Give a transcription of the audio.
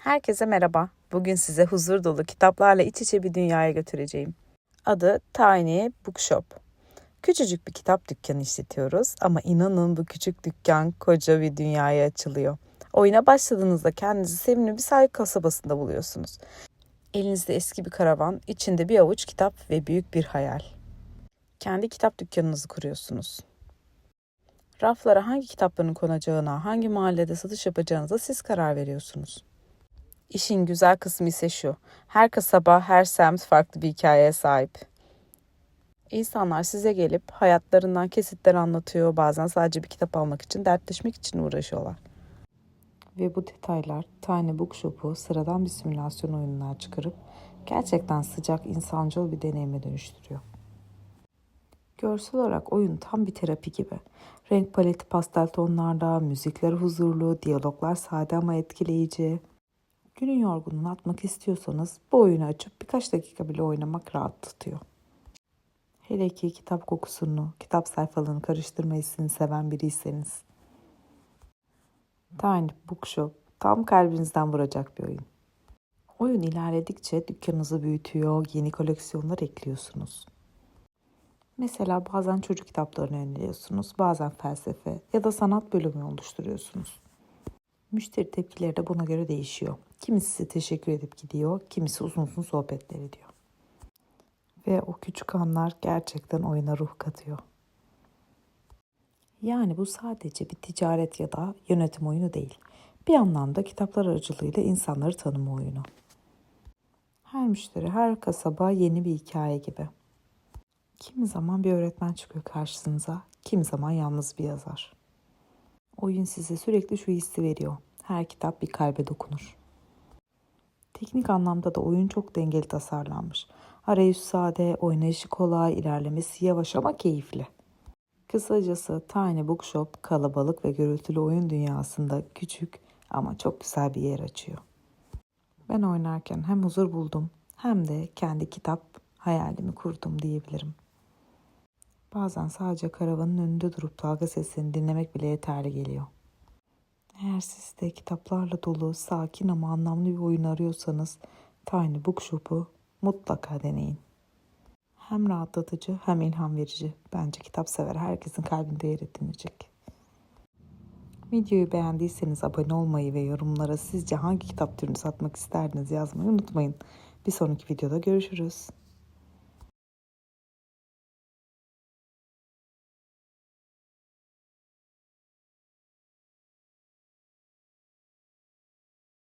Herkese merhaba. Bugün size huzur dolu kitaplarla iç içe bir dünyaya götüreceğim. Adı Tiny Bookshop. Küçücük bir kitap dükkanı işletiyoruz ama inanın bu küçük dükkan koca bir dünyaya açılıyor. Oyuna başladığınızda kendinizi sevimli bir sahil kasabasında buluyorsunuz. Elinizde eski bir karavan, içinde bir avuç kitap ve büyük bir hayal. Kendi kitap dükkanınızı kuruyorsunuz. Raflara hangi kitapların konacağına, hangi mahallede satış yapacağınıza siz karar veriyorsunuz. İşin güzel kısmı ise şu. Her kasaba, her semt farklı bir hikayeye sahip. İnsanlar size gelip hayatlarından kesitler anlatıyor. Bazen sadece bir kitap almak için, dertleşmek için uğraşıyorlar. Ve bu detaylar Tiny Bookshop'u sıradan bir simülasyon oyununa çıkarıp gerçekten sıcak, insancıl bir deneyime dönüştürüyor. Görsel olarak oyun tam bir terapi gibi. Renk paleti pastel tonlarda, müzikler huzurlu, diyaloglar sade ama etkileyici. Günün yorgunluğunu atmak istiyorsanız bu oyunu açıp birkaç dakika bile oynamak rahatlatıyor. Hele ki kitap kokusunu, kitap sayfalarını karıştırma hissini seven biriyseniz. Tiny Bookshop tam kalbinizden vuracak bir oyun. Oyun ilerledikçe dükkanınızı büyütüyor, yeni koleksiyonlar ekliyorsunuz. Mesela bazen çocuk kitaplarını öneriyorsunuz, bazen felsefe ya da sanat bölümü oluşturuyorsunuz. Müşteri tepkileri de buna göre değişiyor. Kimisi size teşekkür edip gidiyor, kimisi uzun uzun sohbetler ediyor. Ve o küçük anlar gerçekten oyuna ruh katıyor. Yani bu sadece bir ticaret ya da yönetim oyunu değil. Bir anlamda kitaplar aracılığıyla insanları tanıma oyunu. Her müşteri, her kasaba yeni bir hikaye gibi. Kimi zaman bir öğretmen çıkıyor karşınıza, kimi zaman yalnız bir yazar. Oyun size sürekli şu hissi veriyor. Her kitap bir kalbe dokunur. Teknik anlamda da oyun çok dengeli tasarlanmış. Arayüz sade, oynayışı kolay, ilerlemesi yavaş ama keyifli. Kısacası Tiny Bookshop kalabalık ve gürültülü oyun dünyasında küçük ama çok güzel bir yer açıyor. Ben oynarken hem huzur buldum hem de kendi kitap hayalimi kurdum diyebilirim. Bazen sadece karavanın önünde durup dalga seslerini dinlemek bile yeterli geliyor. Eğer siz de kitaplarla dolu, sakin ama anlamlı bir oyun arıyorsanız Tiny Bookshop'u mutlaka deneyin. Hem rahatlatıcı hem ilham verici. Bence kitap sever herkesin kalbinde yer edinecek. Videoyu beğendiyseniz abone olmayı ve yorumlara sizce hangi kitap türünü satmak isterdiniz yazmayı unutmayın. Bir sonraki videoda görüşürüz.